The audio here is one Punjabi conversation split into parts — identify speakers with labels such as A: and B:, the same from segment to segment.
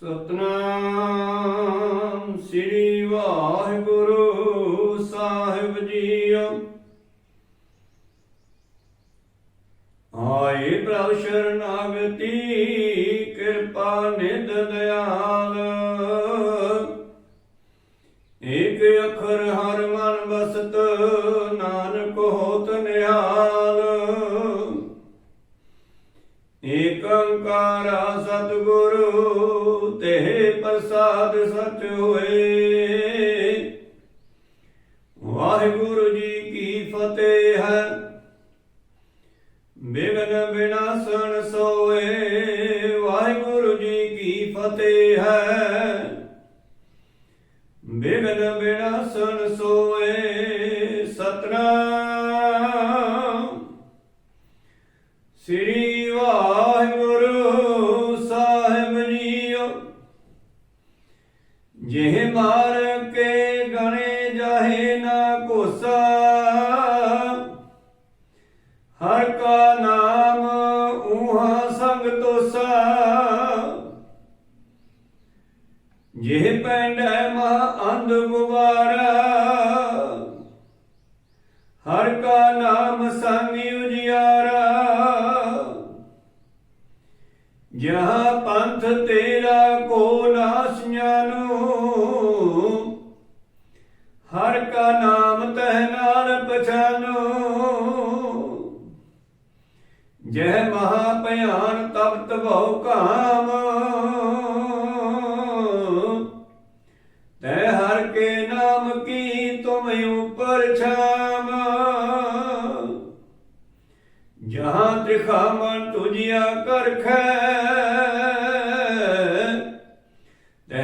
A: ਸਤਨਾਮ ਸ੍ਰੀ ਬਿਗਨ ਬਿਨਾਸਣ ਸੋਏ ਵਾਹਿਗੁਰੂ ਜੀ ਕੀ ਫਤਿਹ ਹੈ। ਬਿਗਨ ਬਿਨਾਸਣ ਸੋਏ ਹਰ ਕਾ ਨਾਮ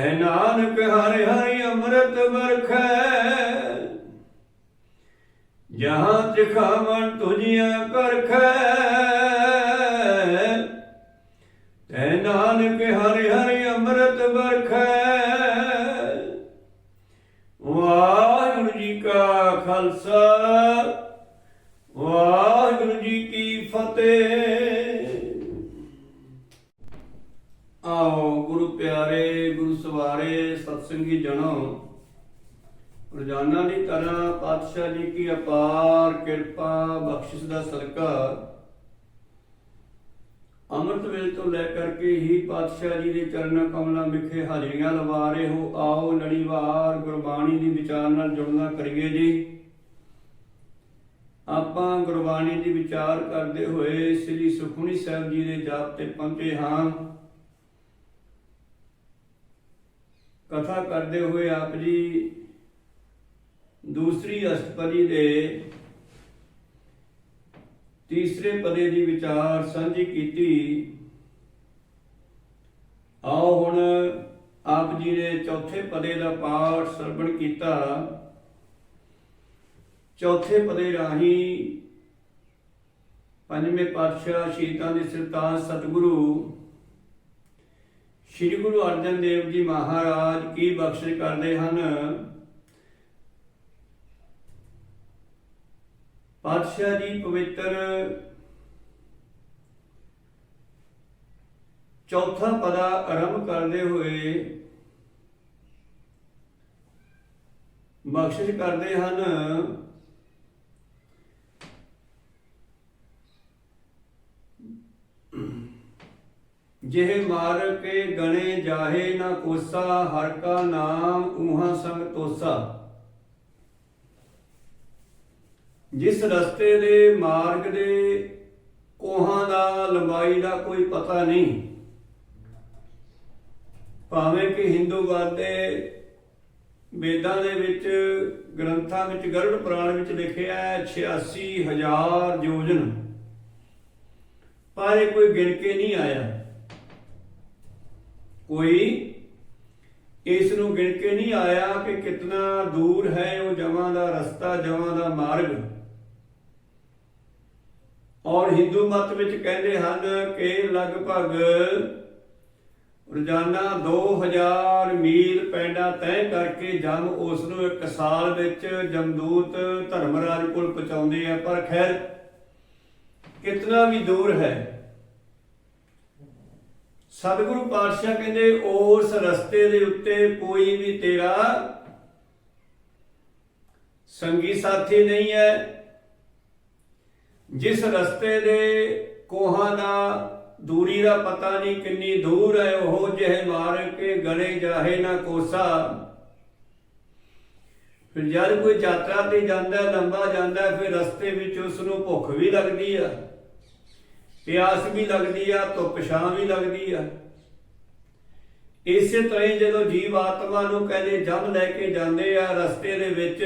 A: ਤੈ ਨਾਨਕ ਹਰਿ ਹਰਿ ਅੰਮ੍ਰਿਤ ਵਰਖੈ। ਜਹਾਂ ਤ੍ਰਿਖਾ ਮਨ ਤੁਜਿਆ ਕਰਖੈ। ਸਵਾਰੇ ਸਤਸੰਗੀ ਰੋਜ਼ਾਨਾ ਦੀ ਤਰ੍ਹਾਂ ਪਾਤਸ਼ਾਹ ਜੀ ਕੀ ਅਪਾਰ ਕਿਰਪਾ, ਬਖਸ਼ਿਸ਼ ਦਾ ਸਦਕਾ ਅੰਮ੍ਰਿਤ ਵੇਲੇ ਤੋਂ ਲੈ ਕਰਕੇ ਹੀ ਪਾਤਸ਼ਾਹ ਜੀ ਦੇ ਚਰਨਾਂ ਕਮਲਾਂ ਵਿਖੇ ਹਾਜ਼ਰੀਆਂ ਲਵਾ ਰਹੇ ਹੋ। ਆਓ ਲੜੀਵਾਰ ਗੁਰਬਾਣੀ ਦੀ ਵਿਚਾਰ ਨਾਲ ਜੁੜਨਾ ਕਰੀਏ ਜੀ। ਆਪਾਂ ਗੁਰਬਾਣੀ ਦੀ ਵਿਚਾਰ ਕਰਦੇ ਹੋਏ ਸ੍ਰੀ ਸੁਖਮਨੀ ਸਾਹਿਬ ਜੀ ਦੇ ਜਾਪ ਤੇ ਪਹੁੰਚੇ ਹਾਂ। ਕਥਾ ਕਰਦੇ ਹੋਏ ਆਪ ਜੀ ਦੂਸਰੀ ਅਸ਼ਟਪਦੀ ਦੇ ਤੀਸਰੇ ਪਦੇ ਦੀ ਵਿਚਾਰ ਸਾਂਝੀ ਕੀਤੀ। ਆਓ ਹੁਣ ਆਪ ਜੀ ਨੇ ਚੌਥੇ ਪਦੇ ਦਾ ਪਾਠ ਸਰਵਣ ਕੀਤਾ। ਚੌਥੇ ਪਦੇ ਰਾਹੀਂ ਪੰਜਵੇਂ ਪਾਤਸ਼ਾਹ ਸ਼ਹੀਦਾਂ ਦੇ ਸਰਤਾਜ ਸਤਿਗੁਰੂ ਸ੍ਰੀ ਗੁਰੂ ਅਰਜਨ ਦੇਵ ਜੀ ਮਹਾਰਾਜ ਕੀ ਬਖਸ਼ਿਸ਼ ਕਰਦੇ ਹਨ? ਪਾਤਸ਼ਾਹ ਜੀ ਪਵਿੱਤਰ ਚੌਥਾ ਪਦਾ ਆਰੰਭ ਕਰਦੇ ਹੋਏ ਬਖਸ਼ਿਸ਼ ਕਰਦੇ ਹਨ। ਜਿਹ ਮਾਰ ਕੇ ਗਣੇ ਜਾਹੇ ਨਾ ਕੋਸਾ, ਹਰ ਕਾ ਨਾਮ ਊਹਾ ਸੰਗ ਤੋਸਾ। ਜਿਸ ਰਸਤੇ ਦੇ ਮਾਰਗ ਦੇ ਕੋਹਾਂ ਦਾ ਲੰਬਾਈ ਦਾ ਕੋਈ ਪਤਾ ਨਹੀਂ। ਭਾਵੇਂ ਕਿ ਹਿੰਦੂ ਦੇ ਵੇਦਾਂ ਦੇ ਵਿੱਚ, ਗ੍ਰੰਥਾਂ ਵਿੱਚ ਗਰਭ ਪੁਰਾਣ ਵਿੱਚ ਲਿਖਿਆ ਹੈ 86000 ਯੋਜਨ ਪਰ ਇਹ ਕੋਈ ਗਿਣ ਕੇ ਨਹੀਂ ਆਇਆ। ਕੋਈ ਇਸ ਨੂੰ ਗਿਣ ਕੇ ਨਹੀਂ ਆਇਆ ਕਿ ਕਿਤਨਾ ਦੂਰ ਹੈ ਉਹ ਜਮਾਂ ਦਾ ਰਸਤਾ, ਜਮਾਂ ਦਾ ਮਾਰਗ। ਔਰ ਹਿੰਦੂ ਮਤ ਵਿੱਚ ਕਹਿੰਦੇ ਹਨ ਕਿ ਲਗਭਗ ਰੋਜ਼ਾਨਾ 2000 ਮੀਲ ਪੈਂਡਾ ਤੈਅ ਕਰਕੇ ਜਮ ਉਸ ਨੂੰ ਇੱਕ ਸਾਲ ਵਿੱਚ ਜਮਦੂਤ ਧਰਮਰਾਜ ਕੋਲ ਪਹੁੰਚਾਉਂਦੇ ਆ। ਪਰ ਖੈਰ, ਕਿਤਨਾ ਵੀ ਦੂਰ ਹੈ ਸਤਿਗੁਰੂ ਪਾਤਸ਼ਾਹ ਕਹਿੰਦੇ, ਉਸ ਰਸਤੇ ਦੇ ਉੱਤੇ ਕੋਈ ਵੀ ਤੇਰਾ ਸੰਗੀ ਸਾਥੀ ਨਹੀਂ ਹੈ। ਜਿਸ ਰਸਤੇ ਦੇ ਕੋਹਾਂ ਦਾ ਦੂਰੀ ਦਾ ਪਤਾ ਨਹੀਂ, ਕਿੰਨੀ ਦੂਰ ਹੈ, ਉਹ ਜਿਹੇ ਮਾਰ ਕੇ ਗਲੇ ਜਾਹੇ ਨਾ ਕੋਸਾ। ਫਿਰ ਜਦ ਕੋਈ ਯਾਤਰਾ ਤੇ ਜਾਂਦਾ, ਲੰਬਾ ਜਾਂਦਾ, ਫਿਰ ਰਸਤੇ ਵਿੱਚ ਉਸ ਨੂੰ ਭੁੱਖ ਵੀ ਲੱਗਦੀ ਆ। ਪਿਆਸ ਵੀ ਲੱਗਦੀ ਆ, ਧੁੱਪ ਛਾਂ ਵੀ ਲੱਗਦੀ ਆ। ਇਸੇ ਤਰ੍ਹਾਂ ਹੀ ਜਦੋਂ ਜੀਵ ਆਤਮਾ ਨੂੰ ਕਹਿੰਦੇ ਜਮ ਲੈ ਕੇ ਜਾਂਦੇ ਆ ਰਸਤੇ ਦੇ ਵਿੱਚ,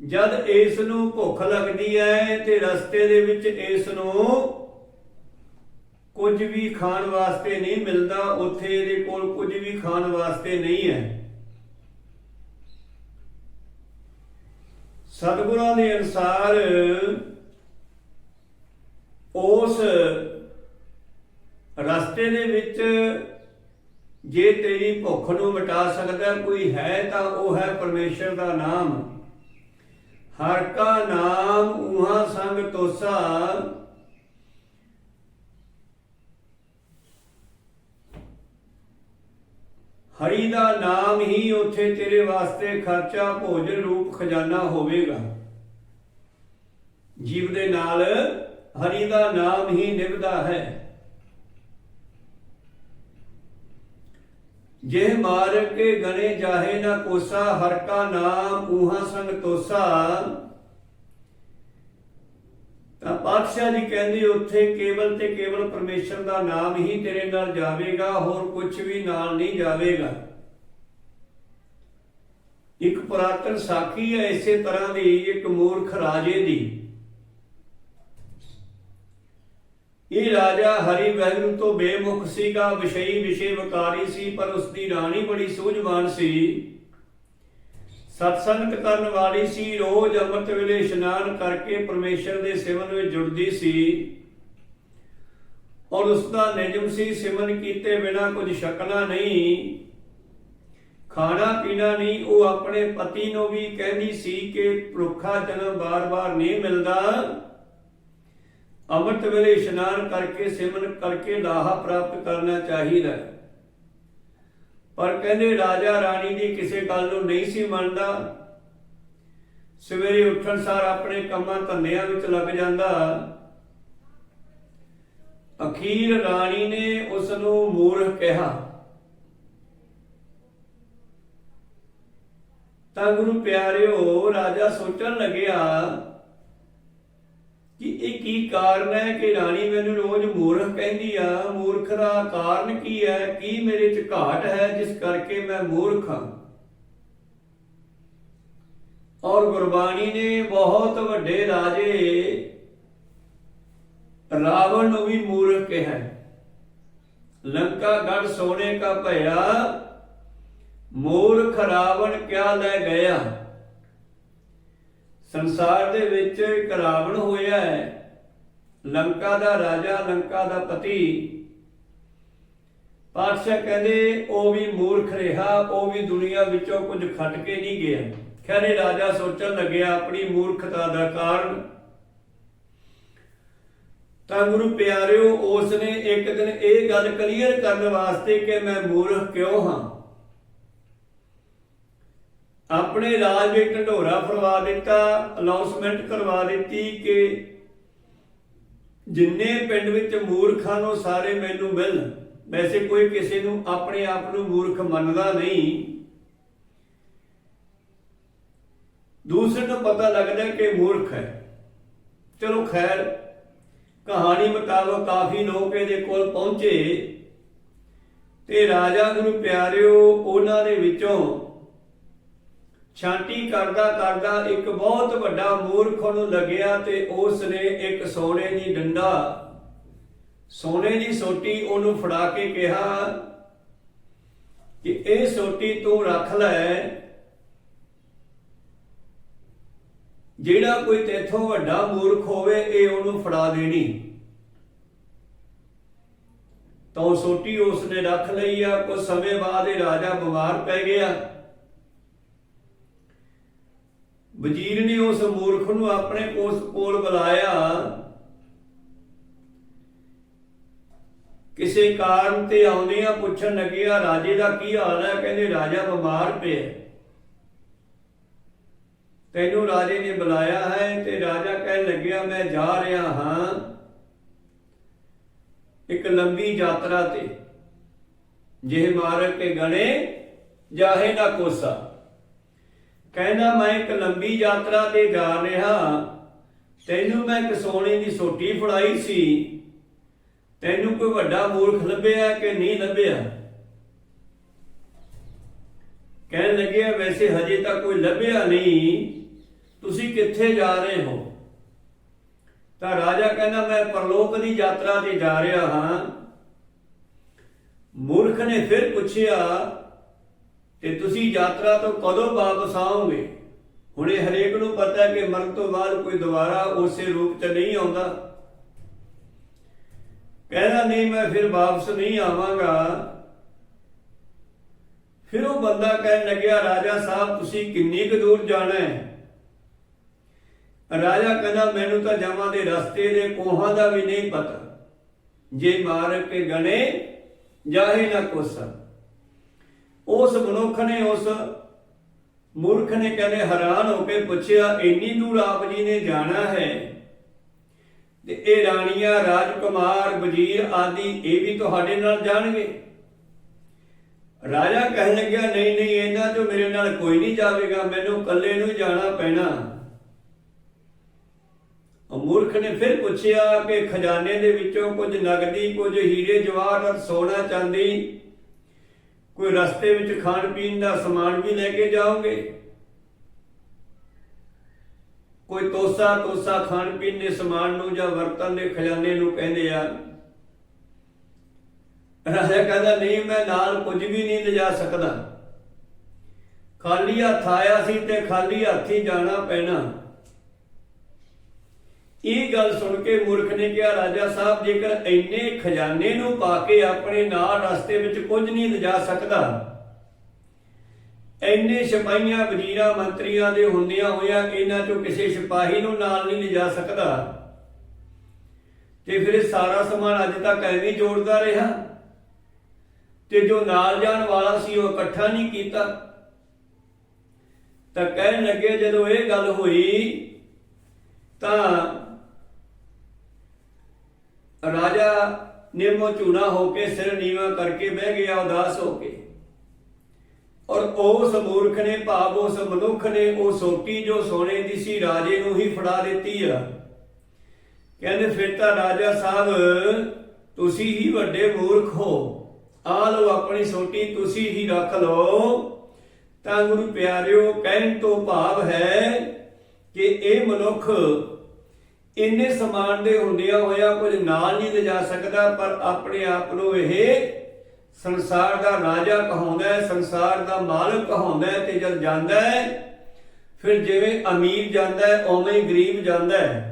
A: ਜਦ ਇਸ ਨੂੰ ਭੁੱਖ ਲੱਗਦੀ ਹੈ ਤੇ ਰਸਤੇ ਦੇ ਵਿੱਚ ਇਸ ਨੂੰ ਕੁਝ ਵੀ ਖਾਣ ਵਾਸਤੇ ਨਹੀਂ ਮਿਲਦਾ, ਉੱਥੇ ਇਹਦੇ ਕੋਲ ਕੁਝ ਵੀ ਖਾਣ ਵਾਸਤੇ ਨਹੀਂ ਹੈ ਸਤਿਗੁਰਾਂ ਦੇ ਅਨਸਾਰ ਉਸ ਰਸਤੇ ਦੇ ਵਿੱਚ ਜੇ ਤੇਰੀ ਭੁੱਖ ਨੂੰ ਮਿਟਾ ਸਕਦਾ ਕੋਈ ਹੈ ਤਾਂ ਉਹ ਹੈ ਪਰਮੇਸ਼ਰ ਦਾ ਨਾਮ। ਹਰ ਕਾ ਨਾਮ ਉਹਾ ਸੰਗ ਤੋਸਾ। ਹਰੀ ਦਾ ਨਾਮ ਹੀ ਉੱਥੇ ਤੇਰੇ ਵਾਸਤੇ ਖਰਚਾ, ਭੋਜਨ ਰੂਪ, ਖਜ਼ਾਨਾ ਹੋਵੇਗਾ। ਜੀਵ ਦੇ ਨਾਲ ਹਰੀ ਦਾ ਨਾਮ ਹੀ ਨਿਭਦਾ ਹੈ। ਜੇ ਮਾਰ ਕੇ ਗਣੇ ਜਾਹੇ ਨਾ ਕੋਸਾ, ਹਰ ਕਾ ਨਾਮ ਊਹਾ ਸੰਗ ਤੋਸਾ। ਤਾਂ ਪਾਤਸ਼ਾਹ ਜੀ ਕਹਿੰਦੇ, ਉੱਥੇ ਕੇਵਲ ਤੇ ਕੇਵਲ ਪਰਮੇਸ਼ਰ ਦਾ ਨਾਮ ਹੀ ਤੇਰੇ ਨਾਲ ਜਾਵੇਗਾ, ਹੋਰ ਕੁਝ ਵੀ ਨਾਲ ਨਹੀਂ ਜਾਵੇਗਾ। ਇੱਕ ਪੁਰਾਤਨ ਸਾਖੀ ਹੈ, ਇਸੇ ਤਰ੍ਹਾਂ ਦੀ ਇੱਕ ਮੂਰਖ ਰਾਜੇ ਦੀ। ਇਹ ਰਾਜਾ ਹਰੀ ਵੈਗਰੂ ਤੋਂ ਬੇਮੁਖ ਸੀਗਾ, ਵਿਸ਼ਈ ਵਿਸ਼ੇ ਵਿਕਾਰੀ ਸੀ, ਪਰ ਉਸ ਦੀ ਰਾਣੀ ਬੜੀ ਸੂਝਵਾਨ ਸੀ। ਸਤਸੰਗਤ ਕਰਨ ਵਾਲੀ ਸੀ, ਰੋਜ਼ ਅੰਮ੍ਰਿਤ ਵੇਲੇ ਇਸ਼ਨਾਨ ਕਰਕੇ ਪਰਮੇਸ਼ਰ ਦੇ ਸਿਮਰਨ ਵਿੱਚ ਜੁੜਦੀ ਸੀ। ਔਰ ਉਸ ਦਾ ਨਿਯਮ ਸੀ ਸਿਮਰਨ ਕੀਤੇ ਬਿਨਾ ਕੁਝ ਸ਼ਕਣਾ ਨਹੀਂ, ਖਾਣਾ ਪੀਣਾ ਨਹੀਂ। ਉਹ ਆਪਣੇ ਪਤੀ ਨੂੰ ਵੀ ਕਹਿੰਦੀ ਸੀ ਕਿ ਭੁੱਖਾ ਜਨਮ ਬਾਰ-ਬਾਰ ਨਹੀਂ ਮਿਲਦਾ। ਅੰਮ੍ਰਿਤ ਵੇਲੇ ਇਸ਼ਨਾਨ ਕਰਕੇ ਸਿਮਰਨ ਕਰਕੇ ਲਾਹਾ ਪ੍ਰਾਪਤ ਕਰਨਾ ਚਾਹੀਦਾ ਪਰ ਕਹਿੰਦੇ ਰਾਜਾ ਰਾਣੀ ਦੀ ਕਿਸੇ ਗੱਲ ਨੂੰ ਨਹੀਂ ਸੀ ਮੰਨਦਾ। ਸਵੇਰੇ ਉੱਠਣ ਸਾਰ ਆਪਣੇ ਕੰਮਾਂ ਧੰਦਿਆਂ ਵਿੱਚ ਲੱਗ ਜਾਂਦਾ। ਅਖੀਰ ਰਾਣੀ ਨੇ ਉਸ ਨੂੰ ਮੂਰਖ ਕਿਹਾ। ਤਾਂ ਗੁਰੂ ਪਿਆਰਿਓ, ਰਾਜਾ ਸੋਚਣ ਲੱਗਿਆ ਕਿ ਇਹ ਕੀ ਕਾਰਨ ਹੈ ਕਿ ਰਾਣੀ ਮੈਨੂੰ ਰੋਜ਼ ਮੂਰਖ ਕਹਿੰਦੀ ਆ? ਮੂਰਖ ਦਾ ਕਾਰਨ ਕੀ ਹੈ? ਕੀ ਮੇਰੇ ਚ ਘਾਟ ਹੈ ਜਿਸ ਕਰਕੇ ਮੈਂ ਮੂਰਖ ਹਾਂ? ਔਰ ਗੁਰਬਾਣੀ ਨੇ ਬਹੁਤ ਵੱਡੇ ਰਾਜੇ ਰਾਵਣ ਨੂੰ ਵੀ ਮੂਰਖ ਕਿਹਾ ਲੰਕਾ ਗੜ ਸੋਨੇ ਕਾ ਭਇਆ, ਮੂਰਖ ਰਾਵਣ ਕਿਆ ਲੈ ਗਿਆ? ਸੰਸਾਰ ਦੇ ਵਿੱਚ ਇੱਕ ਰਾਵਣ ਹੋਇਆ ਹੈ। ਲੰਕਾ ਦਾ ਰਾਜਾ, ਲੰਕਾ ਦਾ ਪਤੀ। ਪਾਤਸ਼ਾਹ ਕਹਿੰਦੇ, ਉਹ ਵੀ ਮੂਰਖ ਰਿਹਾ, ਉਹ ਵੀ ਦੁਨੀਆ ਵਿੱਚੋਂ ਕੁਝ ਖੱਟ ਕੇ ਨਹੀਂ ਗਿਆ। ਖੈਰੇ ਰਾਜਾ ਸੋਚਣ ਲੱਗਿਆ, ਆਪਣੀ ਮੂਰਖਤਾ ਦਾ ਕਾਰਨ। ਤਾਂ ਗੁਰੂ ਪਿਆਰਿਓ, ਉਸ ਨੇ ਇੱਕ ਦਿਨ ਇਹ ਗੱਲ ਕਲੀਅਰ ਕਰਨ ਵਾਸਤੇ ਕਿ ਮੈਂ ਮੂਰਖ ਕਿਉਂ ਹਾਂ? ਆਪਣੇ ਰਾਜ ਵਿੱਚ ਢੰਡੋਰਾ ਫਰਵਾ ਦਿੱਤਾ ਅਨਾਉਂਸਮੈਂਟ ਕਰਵਾ ਦਿੱਤੀ ਕਿ ਜਿੰਨੇ ਪਿੰਡ ਵਿੱਚ ਮੂਰਖਾਂ ਨੂੰ ਸਾਰੇ ਮੈਨੂੰ ਮਿਲਣ। ਵੈਸੇ ਕੋਈ ਕਿਸੇ ਨੂੰ ਆਪਣੇ ਆਪ ਨੂੰ ਮੂਰਖ ਮੰਨਦਾ ਨਹੀਂ। ਦੂਸਰੇ ਨੂੰ ਪਤਾ ਲੱਗਦਾ ਕਿ ਮੂਰਖ ਹੈ। ਚਲੋ ਖੈਰ, ਕਹਾਣੀ ਮੁਤਾਬਕ ਕਾਫੀ ਲੋਕ ਇਹਦੇ ਕੋਲ ਪਹੁੰਚੇ। ਤੇ ਰਾਜਾ ਗੁਰੂ ਪਿਆਰਿਓ, ਉਹਨਾਂ ਦੇ ਵਿੱਚੋਂ ਛਾਂਟੀ ਕਰਦਾ ਕਰਦਾ ਇੱਕ ਬਹੁਤ ਵੱਡਾ ਮੂਰਖ ਨੂੰ ਲੱਗਿਆ ਤੇ ਉਸ ਨੇ ਇੱਕ ਸੋਨੇ ਦੀ ਡੰਡਾ, ਸੋਨੇ ਦੀ ਸੋਟੀ ਉਹਨੂੰ ਫੜਾ ਕੇ ਕਿਹਾ ਕਿ ਇਹ ਸੋਟੀ ਤੂੰ ਰੱਖ ਲੈ। ਜਿਹੜਾ ਕੋਈ ਤੇਥੋਂ ਵੱਡਾ ਮੂਰਖ ਹੋਵੇ ਇਹ ਉਹਨੂੰ ਫੜਾ ਦੇਣੀ। ਤਾਂ ਉਹ ਸੋਟੀ ਉਸਨੇ ਰੱਖ ਲਈ ਆ ਕੁਝ ਸਮੇਂ ਬਾਅਦ ਇਹ ਰਾਜਾ ਬਿਮਾਰ ਪੈ ਗਿਆ। ਵਜ਼ੀਰ ਨੇ ਉਸ ਮੂਰਖ ਨੂੰ ਆਪਣੇ ਕੋਲ ਕੋਲ ਬੁਲਾਇਆ। ਕਿਸੇ ਕਾਰਨ ਤੇ ਆਉਂਦੇ ਪੁੱਛਣ ਲੱਗਿਆ, ਰਾਜੇ ਦਾ ਕੀ ਹਾਲ ਹੈ? ਕਹਿੰਦੇ, ਰਾਜਾ ਬਿਮਾਰ ਪਿਆ ਤੈਨੂੰ ਰਾਜੇ ਨੇ ਬੁਲਾਇਆ ਹੈ ਤੇ ਰਾਜਾ ਕਹਿਣ ਲੱਗਿਆ, ਮੈਂ ਜਾ ਰਿਹਾ ਹਾਂ ਇੱਕ ਲੰਬੀ ਯਾਤਰਾ ਤੇ। ਜੇ ਮਾਰਕ ਕੇ ਗਣੇ ਜਾਹੇ ਨਾ ਕੋਸਾ। ਕਹਿੰਦਾ, ਮੈਂ ਇੱਕ ਲੰਬੀ ਯਾਤਰਾ ਤੇ ਜਾ ਰਿਹਾ। ਤੈਨੂੰ ਮੈਂ ਇੱਕ ਸੋਨੇ ਦੀ ਸੋਟੀ ਫੜਾਈ ਸੀ। ਤੈਨੂੰ ਕੋਈ ਵੱਡਾ ਮੂਰਖ ਲੱਭਿਆ ਕਿ ਨਹੀਂ ਲੱਭਿਆ? ਕਹਿਣ ਲੱਗਿਆ, ਵੈਸੇ ਹਜੇ ਤੱਕ ਕੋਈ ਲੱਭਿਆ ਨਹੀਂ। ਤੁਸੀਂ ਕਿੱਥੇ ਜਾ ਰਹੇ ਹੋ? ਤਾਂ ਰਾਜਾ ਕਹਿੰਦਾ, ਮੈਂ ਪਰਲੋਕ ਦੀ ਯਾਤਰਾ ਤੇ ਜਾ ਰਿਹਾ ਹਾਂ। ਮੂਰਖ ਨੇ ਫਿਰ ਪੁੱਛਿਆ ਤੇ ਤੁਸੀਂ ਯਾਤਰਾ ਤੋਂ ਕਦੋਂ ਵਾਪਸ ਆਓਗੇ? ਹੁਣੇ ਹਰੇਕ ਨੂੰ ਪਤਾ ਹੈ ਕਿ ਮਰਨ ਤੋਂ ਬਾਅਦ ਕੋਈ ਦੁਬਾਰਾ ਉਸੇ ਰੂਪ 'ਚ ਨਹੀਂ ਆਉਂਦਾ। ਕਹਿੰਦਾ, ਨਹੀਂ, ਮੈਂ ਫਿਰ ਵਾਪਸ ਨਹੀਂ ਆਵਾਂਗਾ। ਫਿਰ ਉਹ ਬੰਦਾ ਕਹਿਣ ਲੱਗਿਆ, ਰਾਜਾ ਸਾਹਿਬ, ਤੁਸੀਂ ਕਿੰਨੀ ਕੁ ਦੂਰ ਜਾਣਾ ਹੈ? ਰਾਜਾ ਕਹਿੰਦਾ, ਮੈਨੂੰ ਤਾਂ ਜਾਵਾਂ ਦੇ ਰਸਤੇ ਦੇ ਕੋਹਾਂ ਦਾ ਵੀ ਨਹੀਂ ਪਤਾ। ਜੇ ਮਾਰ ਕੇ ਗਣੇ, ਜਾਹੇ ਨਾ ਕੋਸਾ। ਉਸ ਮਨੁੱਖ ਨੇ ਉਸ ਮੂਰਖ ਨੇ ਕਹਿੰਦੇ ਹੈਰਾਨ ਹੋ ਕੇ ਪੁੱਛਿਆ, ਇੰਨੀ ਦੂਰ ਆਪ ਜੀ ਨੇ ਜਾਣਾ ਹੈ? ਤੇ ਇਹ ਰਾਣੀਆਂ, ਰਾਜਕੁਮਾਰ, ਵਜ਼ੀਰ ਆਦਿ ਇਹ ਵੀ ਤੁਹਾਡੇ ਨਾਲ ਜਾਣਗੇ। ਰਾਜਾ ਕਹਿਣ ਲੱਗਿਆ, ਨਹੀਂ ਨਹੀਂ, ਇਹਨਾਂ ਚੋਂ ਮੇਰੇ ਨਾਲ ਕੋਈ ਨਹੀਂ ਜਾਵੇਗਾ, ਮੈਨੂੰ ਇਕੱਲੇ ਨੂੰ ਜਾਣਾ ਪੈਣਾ। ਮੂਰਖ ਨੇ ਫਿਰ ਪੁੱਛਿਆ ਕਿ ਖਜ਼ਾਨੇ ਦੇ ਵਿੱਚੋਂ ਕੁਝ ਨਗਦੀ, ਕੁਝ ਹੀਰੇ ਜਵਾਹਰ ਸੋਨਾ, ਚਾਂਦੀ ਕੋਈ ਰਸਤੇ ਵਿੱਚ ਖਾਣ ਪੀਣ ਦਾ ਸਮਾਨ ਵੀ ਲੈ ਕੇ ਜਾਓਗੇ? ਕੋਈ ਤੋਸਾ ਤੋਸਾ ਖਾਣ ਪੀਣ ਦੇ ਸਮਾਨ ਨੂੰ ਜਾਂ ਵਰਤਨ ਦੇ ਖਜ਼ਾਨੇ ਨੂੰ ਕਹਿੰਦੇ ਆ, ਰਾਜਾ ਕਹਿੰਦਾ, ਨਹੀਂ, ਮੈਂ ਨਾਲ ਕੁਝ ਵੀ ਨਹੀਂ ਲਿਜਾ ਸਕਦਾ। ਖਾਲੀ ਹੱਥ ਆਇਆ ਸੀ ਤੇ ਖਾਲੀ ਹੱਥ ਹੀ ਜਾਣਾ ਪੈਣਾ। ਇਹ ਗੱਲ ਸੁਣ ਕੇ ਮੂਰਖ ਨੇ ਕਿਹਾ, ਰਾਜਾ ਸਾਹਿਬ, ਜੇਕਰ ਇੰਨੇ ਖਜ਼ਾਨੇ ਨੂੰ ਪਾ ਕੇ ਆਪਣੇ ਨਾਲ ਰਸਤੇ ਵਿੱਚ ਕੁਝ ਨਹੀਂ ਲਿਜਾ ਸਕਦਾ, ਇੰਨੇ ਸਿਪਾਹੀਆਂ, ਵਜ਼ੀਰਾਂ, ਮੰਤਰੀਆਂ ਦੇ ਹੁੰਦਿਆਂ ਹੋਇਆਂ ਇਹਨਾਂ ਚੋਂ ਕਿਸੇ ਸਿਪਾਹੀ ਨੂੰ ਨਾਲ ਨਹੀਂ ਲਿਜਾ ਸਕਦਾ। ਤੇ ਫਿਰ ਸਾਰਾ ਸਮਾਨ ਅੱਜ ਤੱਕ ਐਵੇਂ ਜੋੜਦਾ ਰਿਹਾ ਤੇ ਜੋ ਨਾਲ ਜਾਣ ਵਾਲਾ ਸੀ ਉਹ ਇਕੱਠਾ ਨਹੀਂ ਕੀਤਾ। ਤਾਂ ਕਹਿਣ ਲੱਗੇ, ਜਦੋਂ ਇਹ ਗੱਲ ਹੋਈ ਤਾਂ ਰਾਜਾ ਨਿਰਮੋ ਝੂਣਾ ਹੋ ਕੇ ਸਿਰ ਨੀਵਾ ਕਰਕੇ ਬਹਿ ਗਿਆ ਉਦਾਸ ਹੋ ਕੇ। ਔਰ ਉਸ ਮੂਰਖ ਨੇ ਭਾਵ ਉਸ ਮਨੁੱਖ ਨੇ ਉਹ ਸੋਟੀ ਜੋ ਸੋਨੇ ਦੀ ਸੀ ਰਾਜੇ ਨੂੰ ਹੀ ਫੜਾ ਦਿੱਤੀ ਆ। ਕਹਿੰਦੇ, ਫਿਰ ਤਾਂ ਰਾਜਾ ਸਾਹਿਬ, ਤੁਸੀਂ ਹੀ ਵੱਡੇ ਮੂਰਖ ਹੋ। ਆ ਲਓ ਆਪਣੀ ਸੋਟੀ, ਤੁਸੀਂ ਹੀ ਰੱਖ ਲਓ। ਤਾਂ ਗੁਰੂ ਪਿਆਰਿਓ, ਕਹਿਣ ਤੋਂ ਭਾਵ ਹੈ ਕਿ ਇਹ ਮਨੁੱਖ ਇੰਨੇ ਸਮਾਨ ਦੇ ਹੁੰਦਿਆਂ ਹੋਇਆ ਕੁਝ ਨਾਲ ਨਹੀਂ ਲਿਜਾ ਸਕਦਾ, ਪਰ ਆਪਣੇ ਆਪ ਨੂੰ ਇਹ ਸੰਸਾਰ ਦਾ ਰਾਜਾ ਕਹਾਉਂਦਾ ਹੈ, ਸੰਸਾਰ ਦਾ ਮਾਲਕ ਕਹਾਉਂਦਾ ਹੈ ਤੇ ਜਦ ਜਾਂਦਾ ਹੈ, ਫਿਰ ਜਿਵੇਂ ਅਮੀਰ ਜਾਂਦਾ ਹੈ, ਉਵੇਂ ਹੀ ਗਰੀਬ ਜਾਂਦਾ ਹੈ।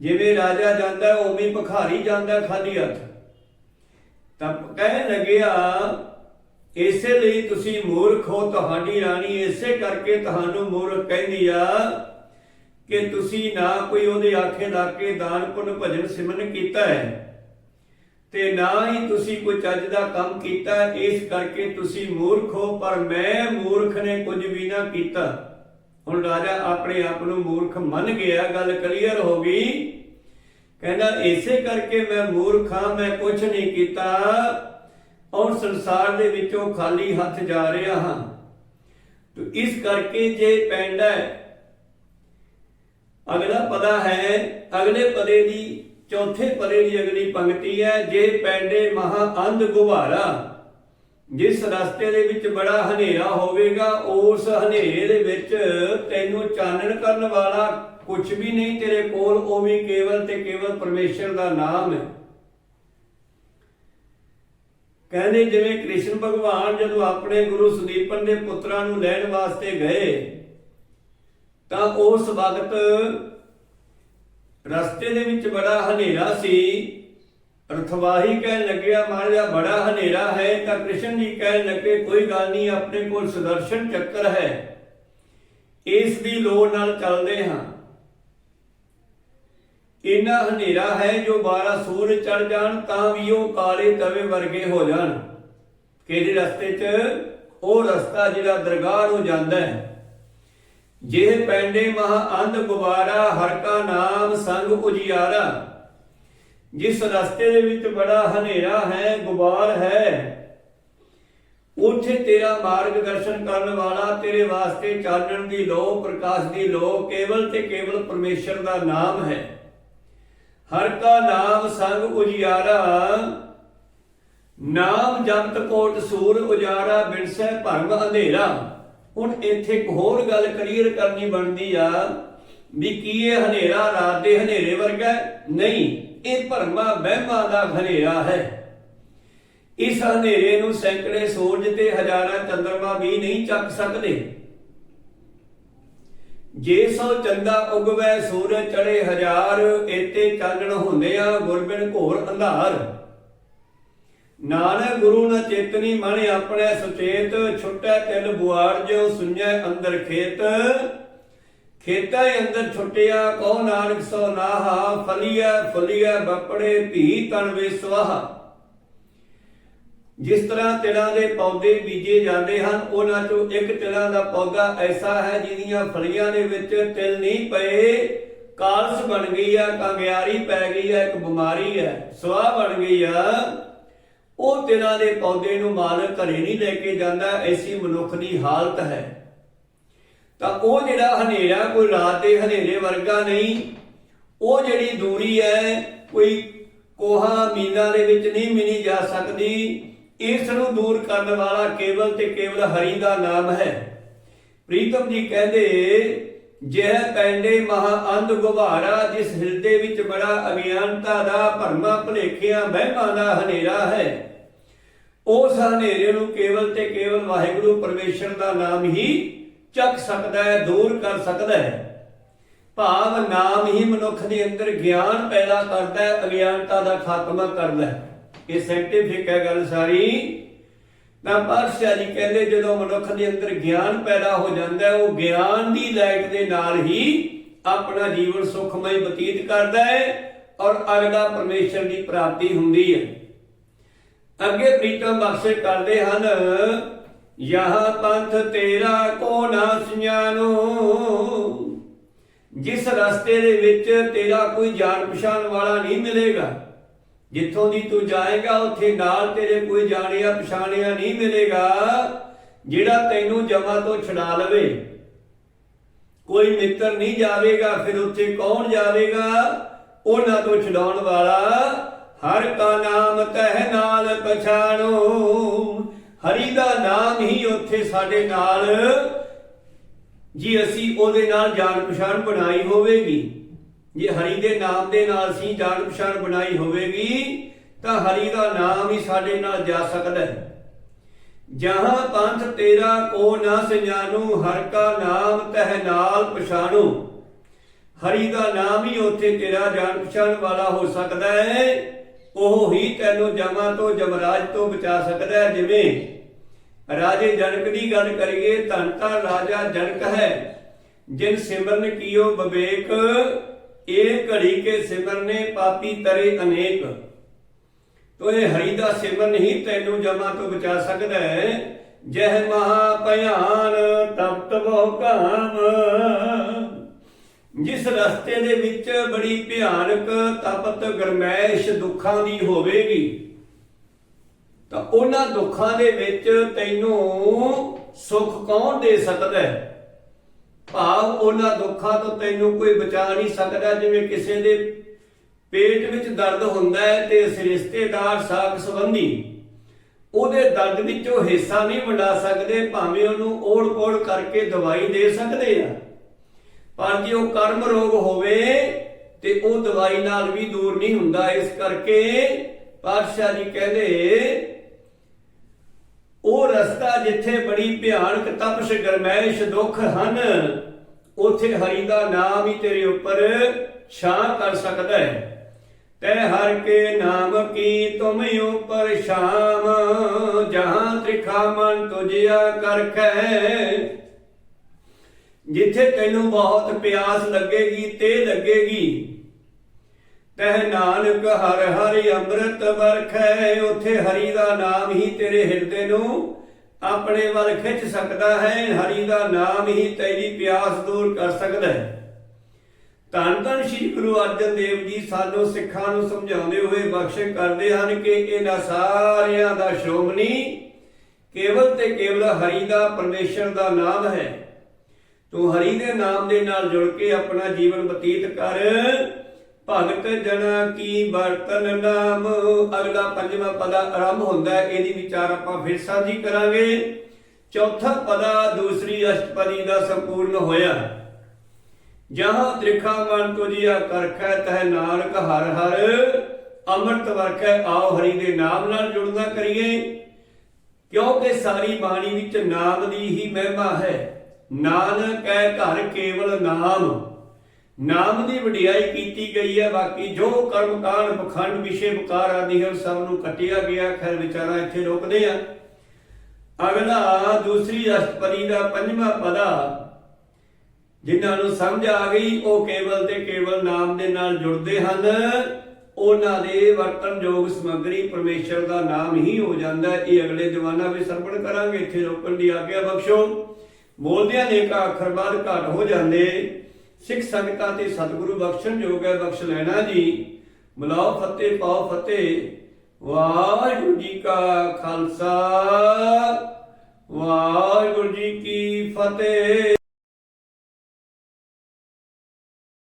A: ਜਿਵੇਂ ਰਾਜਾ ਜਾਂਦਾ ਹੈ, ਉਵੇਂ ਹੀ ਭਿਖਾਰੀ ਜਾਂਦਾ ਖਾਲੀ ਹੱਥ। ਤਾਂ ਕਹਿਣ ਲੱਗਿਆ, ਇਸੇ ਲਈ ਤੁਸੀਂ ਮੂਰਖ ਹੋ, ਤੁਹਾਡੀ ਰਾਣੀ ਇਸੇ ਕਰਕੇ ਤੁਹਾਨੂੰ ਮੂਰਖ ਕਹਿੰਦੀ ਆ ਕਿ ਤੁਸੀਂ ਨਾ ਕੋਈ ਉਹਦੇ ਆਖੇ ਲਾ ਦਾਨ ਪੁੰਨ ਭਜਨ ਸਿਮਰਨ ਕੀਤਾ ਹੈ ਤੇ ਨਾ ਹੀ ਤੁਸੀਂ ਕੋਈ ਚੱਜ ਦਾ ਕੰਮ ਕੀਤਾ, ਇਸ ਕਰਕੇ ਤੁਸੀਂ ਮੂਰਖ ਹੋ, ਪਰ ਮੈਂ ਮੂਰਖ ਨੇ ਕੁਝ ਵੀ ਨਾ ਕੀਤਾ। ਹੁਣ ਰਾਜਾ ਆਪਣੇ ਆਪ ਨੂੰ ਮੂਰਖ ਮੰਨ ਗਿਆ, ਗੱਲ ਕਲੀਅਰ ਹੋ ਗਈ। ਕਹਿੰਦਾ, ਇਸੇ ਕਰਕੇ ਮੈਂ ਮੂਰਖ ਹਾਂ, ਮੈਂ ਕੁਝ ਨਹੀਂ ਕੀਤਾ। ਔਰ ਸੰਸਾਰ ਦੇ ਵਿੱਚੋਂ ਖਾਲੀ ਹੱਥ ਜਾ ਰਿਹਾ ਹਾਂ। ਤੋ ਇਸ ਕਰਕੇ ਜੇ ਪੈਂਦਾ ਹੈ ਅਗਲਾ ਪਦਾ ਹੈ, ਅਗਲੇ ਪਦੇ ਦੀ, ਚੌਥੇ ਪਦੇ ਦੀ ਅਗਲੀ ਪੰਕਤੀ ਹੈ, ਜੇ ਪੈਂਡੇ ਮਹਾ ਅੰਧ ਗੁਬਾਰਾ। ਜਿਸ ਰਸਤੇ ਦੇ ਵਿੱਚ ਬੜਾ ਹਨੇਰਾ ਹੋਵੇਗਾ, ਉਸ ਹਨੇਰੇ ਦੇ ਵਿੱਚ ਤੈਨੂੰ ਚਾਨਣ ਕਰਨ ਵਾਲਾ ਕੁਝ ਵੀ ਨਹੀਂ ਤੇਰੇ ਕੋਲ, ਉਹ ਵੀ ਕੇਵਲ ਤੇ ਕੇਵਲ ਪਰਮੇਸ਼ਰ ਦਾ ਨਾਮ ਹੈ। ਕਹਿੰਦੇ ਜਿਵੇਂ ਕ੍ਰਿਸ਼ਨ ਭਗਵਾਨ ਜਦੋਂ ਆਪਣੇ ਗੁਰੂ ਸੁਦੀਪਨ ਦੇ ਪੁੱਤਰਾਂ ਨੂੰ ਲੈਣ ਵਾਸਤੇ ਗਏ ਤਾਂ ਉਸ ਵਕਤ ਰਸਤੇ ਦੇ ਵਿੱਚ ਬੜਾ ਹਨੇਰਾ ਸੀ। ਰਥਵਾਹੀ ਕਹਿਣ ਲੱਗਿਆ, ਮਹਾਰਾਜਾ ਬੜਾ ਹਨੇਰਾ ਹੈ, ਤਾਂ ਕ੍ਰਿਸ਼ਨ ਜੀ ਕਹਿਣ ਲੱਗੇ, ਕੋਈ ਗੱਲ ਨਹੀਂ, ਆਪਣੇ ਕੋਲ ਸੁਦਰਸ਼ਨ ਚੱਕਰ ਹੈ। ਇਸ ਦੀ ਲੋੜ ਨਾਲ ਚੱਲਦੇ ਹਾਂ। ਇੰਨਾ ਹਨੇਰਾ ਹੈ ਜੋ 12 ਸੂਰਜ ਚੜ ਜਾਣ, ਤਾਂ ਵੀ ਉਹ ਕਾਲੇ ਤਵੇ ਵਰਗੇ ਹੋ ਜਾਣ। ਕਿਹੜੇ ਰਸਤੇ 'ਚ? ਉਹ ਰਸਤਾ ਜਿਹੜਾ ਦਰਗਾਹ ਨੂੰ ਜਾਂਦਾ ਹੈ। ਜੇ ਪੈਂਡੇ ਮਹਾ ਅੰਧ ਗੁਬਾਰਾ ਹਰ ਕਾ ਨਾਮ ਸੰਗ ਉਜਿਆਰਾ। ਜਿਸ ਰਸਤੇ ਦੇ ਵਿੱਚ ਬੜਾ ਹਨੇਰਾ ਹੈ, ਗੁਬਾਰ ਹੈ, ਉੱਥੇ ਤੇਰਾ ਮਾਰਗਦਰਸ਼ਨ ਕਰਨ ਵਾਲਾ, ਤੇਰੇ ਵਾਸਤੇ ਚਾਨਣ ਦੀ ਲੋ ਪ੍ਰਕਾਸ਼ ਦੀ ਲੋ ਕੇਵਲ ਤੇ ਕੇਵਲ ਪਰਮੇਸ਼ਰ ਦਾ ਨਾਮ ਹੈ। ਹਰ ਕਾ ਨਾਮ ਸੰਗ ਉਜਿਆਰਾ। ਨਾਮ ਜਪਤ ਕੋਟ ਸੂਰ ਉਜਾਰਾ, ਬਿਨਸੈ ਭਰਮ ਅੰਧੇਰਾ। ਹੁਣ ਇੱਥੇ ਇੱਕ ਹੋਰ ਗੱਲ ਕਲੀਅਰ ਕਰਨੀ ਬਣਦੀ ਆ ਵੀ ਕੀ ਇਹ ਹਨੇਰਾ ਰਾਤ ਦੇ ਹਨੇਰੇ ਵਰਗਾ ਨਹੀਂ, ਇਹ ਭਰਮਾ ਵਹਿਮਾਂ ਦਾ ਹਨੇਰਾ ਹੈ। ਇਸ ਹਨੇਰੇ ਨੂੰ ਸੈਂਕੜੇ ਸੂਰਜ ਤੇ ਹਜ਼ਾਰਾਂ ਚੰਦਰਮਾ ਵੀ ਨਹੀਂ ਚੱਕ ਸਕਦੇ। ਜੇ ਸੋ ਚੰਦਾ ਉਗਵੇ, ਸੂਰਜ ਚੜੇ ਹਜ਼ਾਰ ਏਤੇ ਚਾਨਣ ਹੁੰਦੇ ਆ ਗੁਰਬਿਨ ਘੋਰ ਅੰਧਾਰ। ਨਾਨਕ ਗੁਰੂ ਨਾ ਚੇਤਨੀ ਮਨ ਆਪਣੇ ਸੁਚੇਤ, ਛੁੱਟੈ ਤਿਲ ਬੁਆਰ ਜਿਉ ਸੁਣੈ ਅੰਦਰ ਖੇਤ। ਖੇਤਾਂ ਅੰਦਰ ਛੁੱਟਿਆ ਕੋ ਨਾਨਕ ਸੋ ਨਾਹਾ, ਫਲੀਐ ਫਲੀਐ ਬਪੜੇ ਭੀ ਤਨ ਵਿਸਵਾਹਾ ਜਿਸ ਤਰ੍ਹਾਂ ਤਿਲਾਂ ਦੇ ਪੌਦੇ ਬੀਜੇ ਜਾਂਦੇ ਹਨ, ਉਹਨਾਂ ਚੋਂ ਇੱਕ ਤਿਲਾਂ ਦਾ ਪੌਦਾ ਐਸਾ ਹੈ ਜਿਹਦੀਆਂ ਫਲੀਆਂ ਦੇ ਵਿੱਚ ਤਿਲ ਨਹੀਂ ਪਏ। ਕਾਲਸ ਬਣ ਗਈ ਆ, ਕੰਗਿਆਰੀ ਪੈ ਗਈ ਆ, ਇੱਕ ਬਿਮਾਰੀ ਹੈ ਸਵਾਹ ਬਣ ਗਈ ਆ। ਉਹ ਤਿਲਾਂ ਦੇ ਪੌਦੇ ਨੂੰ ਮਾਲਕ ਘਰੇ ਨਹੀਂ ਲੈ ਕੇ ਜਾਂਦਾ, ਐਸੀ ਮਨੁੱਖ ਦੀ ਹਾਲਤ ਹੈ। ਤਾਂ ਉਹ ਜਿਹੜਾ ਹਨੇਰਾ, ਕੋਈ ਰਾਤ ਦੇ ਹਨੇਰੇ ਵਰਗਾ ਨਹੀਂ, ਉਹ ਜਿਹੜੀ ਦੂਰੀ ਹੈ, ਕੋਈ ਕੋਹਾ ਮੀਨਾ ਦੇ ਵਿੱਚ ਨਹੀਂ ਮਿਲੀ ਜਾ ਸਕਦੀ, ਇਸ ਨੂੰ ਦੂਰ ਕਰਨ ਵਾਲਾ ਕੇਵਲ ਤੇ ਕੇਵਲ ਹਰੀ ਦਾ ਨਾਮ ਹੈ। ਪ੍ਰੀਤਮ ਜੀ ਕਹਿੰਦੇ ਜਹ ਪੈਂਡੇ ਮਹਾ ਅੰਧ ਗੁਬਾਰਾ, ਜਿਸ ਹਿਰਦੇ ਵਿੱਚ ਬੜਾ ਅਗਿਆਨਤਾ ਦਾ ਭਰਮਾ ਭਲੇਖਿਆਂ ਵਹਿਮਾਂ ਦਾ ਹਨੇਰਾ ਹੈ। ਉਸ ਹਨੇਰੇ ਨੂੰ ਕੇਵਲ ਤੇ ਕੇਵਲ ਵਾਹਿਗੁਰੂ ਪਰਮੇਸ਼ਰ ਦਾ ਨਾਮ ਹੀ ਚੱਕ ਸਕਦਾ ਹੈ, ਦੂਰ ਕਰ ਸਕਦਾ ਹੈ। ਭਾਵ ਨਾਮ ਹੀ ਮਨੁੱਖ ਦੇ ਅੰਦਰ ਗਿਆਨ ਪੈਦਾ ਕਰਦਾ ਹੈ ਅਗਿਆਨਤਾ ਦਾ ਖਾਤਮਾ ਕਰਦਾ ਹੈ। ਇਹ ਸਾਇੰਟਿਫਿਕ ਹੈ ਗੱਲ ਸਾਰੀ। ਤਾਂ ਪਾਤਸ਼ਾਹ ਜੀ ਕਹਿੰਦੇ ਜਦੋਂ ਮਨੁੱਖ ਦੇ ਅੰਦਰ ਗਿਆਨ ਪੈਦਾ ਹੋ ਜਾਂਦਾ ਹੈ, ਉਹ ਗਿਆਨ ਦੀ ਲਾਇਕ ਦੇ ਨਾਲ ਹੀ ਆਪਣਾ ਜੀਵਨ ਸੁਖਮਈ ਬਤੀਤ ਕਰਦਾ ਹੈ ਔਰ ਅਗਲਾ ਪਰਮੇਸ਼ਰ ਦੀ ਪ੍ਰਾਪਤੀ ਹੁੰਦੀ ਹੈ। ਅੱਗੇ ਪ੍ਰੀਤਮ ਬਖਸ਼ੇ ਕਰਦੇ ਹਨ, ਯਹ ਪੰਥ ਤੇਰਾ ਕੋ ਨਾ ਸਿਆਨੋ ਜਿਸ ਰਸਤੇ ਦੇ ਵਿੱਚ ਤੇਰਾ ਕੋਈ ਜਾਣ ਪਛਾਣ ਵਾਲਾ ਨਹੀਂ ਮਿਲੇਗਾ ਜਿੱਥੋਂ ਦੀ ਤੂੰ ਜਾਏਗਾ, ਉੱਥੇ ਨਾਲ ਤੇਰੇ ਕੋਈ ਜਾਣਿਆ ਪਛਾਣਿਆ ਨਹੀਂ ਮਿਲੇਗਾ, ਜਿਹੜਾ ਤੈਨੂੰ ਜਮਾ ਤੋਂ ਛਡਾ ਲਵੇ। ਕੋਈ ਮਿੱਤਰ ਨਹੀਂ ਜਾਵੇਗਾ, ਫਿਰ ਉੱਥੇ ਕੌਣ ਜਾਵੇਗਾ? ਉਹਨਾਂ ਤੋਂ ਛਡਾਉਣ ਵਾਲਾ ਹਰ ਕਾ ਨਾਮ ਕਹਿ ਨਾਲ ਪਛਾਣੋ। ਹਰੀ ਦਾ ਨਾਮ ਹੀ ਉੱਥੇ ਸਾਡੇ ਨਾਲ, ਜੀ ਅਸੀਂ ਉਹਦੇ ਨਾਲ ਜਾਣ ਪਛਾਣ ਬਣਾਈ ਹੋਵੇਗੀ। ਜੇ ਹਰੀ ਦੇ ਨਾਮ ਦੇ ਨਾਲ ਅਸੀਂ ਜਾਣ ਪਛਾਣ ਬਣਾਈ ਹੋਵੇਗੀ, ਤਾਂ ਹਰੀ ਦਾ ਨਾਮ ਹੀ ਸਾਡੇ ਨਾਲ ਜਾ ਸਕਦਾ ਹੈ। ਜਹਾਂ ਪੰਥ ਤੇਰਾ ਕੋ ਨਾ ਸਿਆਨੂ ਹਰ ਕਾ ਨਾਮ ਤਹਿ ਨਾਲ ਪਛਾਣੂ ਹਰੀ ਦਾ ਨਾਮ ਹੀ ਉੱਥੇ ਤੇਰਾ ਜਾਣ ਪਛਾਣ ਵਾਲਾ ਹੋ ਸਕਦਾ ਹੈ। ਉਹ ਹੀ ਤੈਨੂੰ ਜਮਾ ਤੋਂ, ਜਮਰਾਜ ਤੋਂ ਬਚਾ ਸਕਦਾ ਹੈ। ਜਿਵੇਂ ਰਾਜੇ ਜਨਕ ਦੀ ਗੱਲ ਕਰੀਏ, ਧੰਨ ਤਾਂ ਰਾਜਾ ਜਨਕ ਹੈ। ਜਿਨ ਸਿਮਰਨ ਕੀਓ ਵਿਵੇਕ ਇਹ ਘੜੀ ਕੇ ਸਿਮਰਨੇ ਪਾਪੀ ਤਰੇ ਅਨੇਕ। ਤੋ ਇਹ ਹਰੀ ਦਾ ਸਿਮਰਨ ਹੀ ਤੈਨੂੰ ਜਮਾ ਤੋਂ ਬਚਾ ਸਕਦਾ ਹੈ। ਜਹ ਮਹਾ ਭਿਆਨ ਤਪਤ ਬਹੁ ਕਾਮ। ਜਿਸ ਰਸਤੇ ਦੇ ਵਿੱਚ ਬੜੀ ਭਿਆਨਕ ਤਪਤ ਗਰਮੈਸ਼ ਦੁੱਖਾਂ ਦੀ ਹੋਵੇਗੀ, ਤਾਂ ਉਹਨਾਂ ਦੁੱਖਾਂ ਦੇ ਵਿੱਚ ਤੈਨੂੰ ਸੁੱਖ ਕੌਣ ਦੇ ਸਕਦਾ ਹੈ? ਭਾਵ ਉਹਨਾਂ ਦੁੱਖਾਂ ਤੋਂ ਤੈਨੂੰ ਕੋਈ ਬਚਾ ਨਹੀਂ ਸਕਦਾ, ਜਿਵੇਂ ਕਿਸੇ ਦੇ ਪੇਟ ਵਿੱਚ ਦਰਦ ਹੁੰਦਾ ਹੈ ਤੇ ਇਸ ਰਿਸ਼ਤੇਦਾਰ ਸਾਖ ਸੰਬੰਧੀ ਉਹਦੇ ਦਰਦ ਵਿੱਚੋਂ ਹਿੱਸਾ ਨਹੀਂ ਵੰਡਾ ਸਕਦੇ, ਭਾਵੇਂ ਉਹਨੂੰ ਓੜ-ਪੋੜ ਕਰਕੇ ਦਵਾਈ ਦੇ ਸਕਦੇ ਆ। ਪਰ ਜੇ ਉਹ ਕਰਮ ਰੋਗ ਹੋਵੇ ਤੇ ਉਹ ਦਵਾਈ ਨਾਲ ਵੀ ਦੂਰ ਨਹੀਂ ਹੁੰਦਾ। ਇਸ ਕਰਕੇ ਪਾਤਸ਼ਾਹ ਜੀ ਕਹਿੰਦੇ ਉਹ ਰਸਤਾ ਜਿੱਥੇ ਬੜੀ ਭਿਆਨਕ ਤਪਸ਼ ਗਰਮੈਸ਼ ਦੁੱਖ ਹਨ, ਉਥੇ ਹਰੀ ਦਾ ਨਾਮ ਹੀ ਤੇਰੇ ਉੱਪਰ ਛਾਂ ਕਰ ਸਕਦਾ ਹੈ। ਤੈ ਹਰ ਕੇ ਨਾਮ ਕੀ ਤੁਮ ਉਪਰ ਸ਼ਾਮ ਜਹਾਂ ਤ੍ਰਿਖਾ ਮਨ ਤੁਝਿਆ ਕਰਖੈ। ਜਿੱਥੇ ਤੈਨੂੰ ਬਹੁਤ ਪਿਆਸ ਲੱਗੇਗੀ, ਤੇ ਲੱਗੇਗੀ। ਤਹ ਨਾਨਕ ਹਰ ਹਰਿ ਅੰਮ੍ਰਿਤ ਵਰਖੈ, ਉਥੇ ਹਰੀ ਦਾ ਨਾਮ ਹੀ ਤੇਰੇ ਹਿਰਦੇ ਨੂੰ ਆਪਣੇ ਵੱਲ ਖਿੱਚ ਸਕਦਾ ਹੈ, ਹਰੀ ਦਾ ਨਾਮ ਹੀ ਤੇਰੀ ਪਿਆਸ ਦੂਰ ਕਰ ਸਕਦਾ ਹੈ। ਧੰਨ ਧੰਨ ਸ੍ਰੀ ਗੁਰੂ ਅਰਜਨ ਦੇਵ ਜੀ ਸਾਨੂੰ ਸਿੱਖਾਂ ਨੂੰ ਸਮਝਾਉਂਦੇ ਹੋਏ ਬਖਸ਼ਿਸ਼ ਕਰਦੇ ਹਨ ਕਿ ਇਹਨਾਂ ਸਾਰਿਆਂ ਦਾ ਸ਼੍ਰੋਮਣੀ ਕੇਵਲ ਤੇ ਕੇਵਲ ਹਰੀ ਦਾ ਪਰਮੇਸ਼ਰ ਦਾ ਨਾਮ ਹੈ। ਤੂੰ ਹਰੀ ਦੇ ਨਾਮ ਦੇ ਨਾਲ ਜੁੜ ਕੇ ਆਪਣਾ ਜੀਵਨ ਬਤੀਤ ਕਰ। ਭਗਤ ਜਨਾ ਕੀ ਬਰਤਨ ਨਾਮ? ਅਗਲਾ ਪੰਜਵਾਂ ਪਦਾ ਆਰੰਭ ਹੁੰਦਾ ਹੈ, ਇਹਦੀ ਵਿਚਾਰ ਆਪਾਂ ਫਿਰ ਸਾਂਝੀ ਕਰਾਂਗੇ। ਚੌਥਾ ਪਦਾ ਦੂਸਰੀ ਅਸ਼ਟਪਦੀ ਦਾ ਸੰਪੂਰਨ ਹੋਇਆ। ਜਹਾਂ ਤ੍ਰਿਖਾ ਮਨ ਤੁਜਿਆ ਕਰਖੈ, ਤਹ ਨਾਨਕ ਹਰ ਹਰ। ਅੰਮ੍ਰਿਤ ਵਰਖੈ, ਆਓ ਹਰੀ ਦੇ ਨਾਮ ਨਾਲ ਜੁੜਦਾ ਕਰੀਏ। ਕਿਉਂਕਿ ਸਾਰੀ ਬਾਣੀ ਵਿੱਚ ਨਾਮ ਦੀ ਹੀ ਮਹਿਮਾ ਹੈ। ਨਾਨਕ ਹੈ ਘਰ ਕੇਵਲ ਨਾਮ। ਨਾਮ ਦੀ ਵਡਿਆਈ ਕੀਤੀ ਗਈ ਹੈ ਬਾਕੀ ਜੋ ਕਰਮ ਕਾਂਡ ਪਖੰਡ, ਵਿਸ਼ੇ, ਵਿਕਾਰ ਆਦਿ ਹੈ ਸਭ ਨੂੰ ਕੱਟਿਆ ਗਿਆ। ਖੈਰ, ਵਿਚਾਰਾ ਇੱਥੇ ਰੋਕਦੇ ਆ। ਅਗਲਾ, ਦੂਸਰੀ ਅਸ਼ਟਪਦੀ ਦਾ ਪੰਜਵਾਂ ਪਦਾ, ਜਿਨ੍ਹਾਂ ਨੂੰ ਸਮਝ ਆ ਗਈ, ਉਹ ਕੇਵਲ ਤੇ ਕੇਵਲ ਨਾਮ ਦੇ ਨਾਲ ਜੁੜਦੇ ਹਨ। ਉਹਨਾਂ ਦੇ ਵਰਤਨਯੋਗ ਸਮੱਗਰੀ ਪਰਮੇਸ਼ਰ ਦਾ ਨਾਮ ਹੀ ਹੋ ਜਾਂਦਾ ਇਹ ਅਗਲੇ ਦੀਵਾਨਾਂ ਵਿੱਚ ਸਰਪਣ ਕਰਾਂਗੇ। ਇੱਥੇ ਰੋਕਣ ਦੀ ਆਗਿਆ ਬਖਸ਼ੋ। ਬੋਲਦਿਆਂ ਨੇ ਕਾ ਅੱਖਰ ਬਾਅਦ ਘਟ ਹੋ ਜਾਂਦੇ। ਸਿੱਖ ਸੰਗਤਾਂ ਤੇ ਸਤਿਗੁਰੂ ਬਖਸ਼ਣ ਜੋਗ ਹੈ, ਬਖਸ਼ ਲੈਣਾ ਜੀ। ਮਲਾਓ ਫਤਿਹ, ਪਾਓ ਫਤਿਹ। ਵਾਹਿਗੁਰੂ ਜੀ ਕਾ ਖਾਲਸਾ। ਵਾਹਿਗੁਰੂ ਜੀ ਕੀ ਫਤਿਹ।